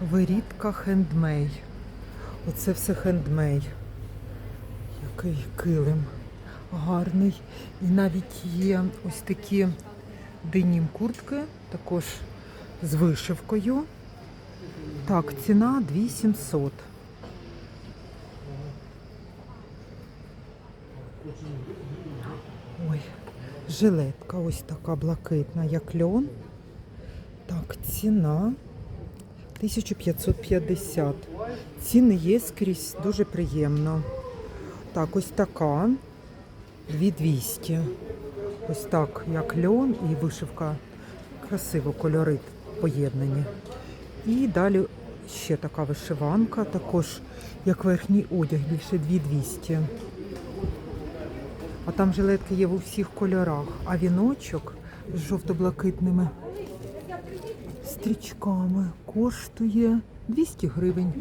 Вирідка хендмей. Оце все хендмей. Який килим гарний. І навіть є ось такі денім куртки, також з вишивкою. Так, ціна 2700. Ой, жилетка ось така блакитна, як льон. Так, ціна 1550. Ціни є скрізь, дуже приємно. Так, ось така 2200. Ось так, як льон і вишивка. Красиво кольори поєднані. І далі ще така вишиванка, також як верхній одяг, більше 2200. А там жилетки є в усіх кольорах. А віночок з жовто-блакитними стрічками коштує 200 гривень.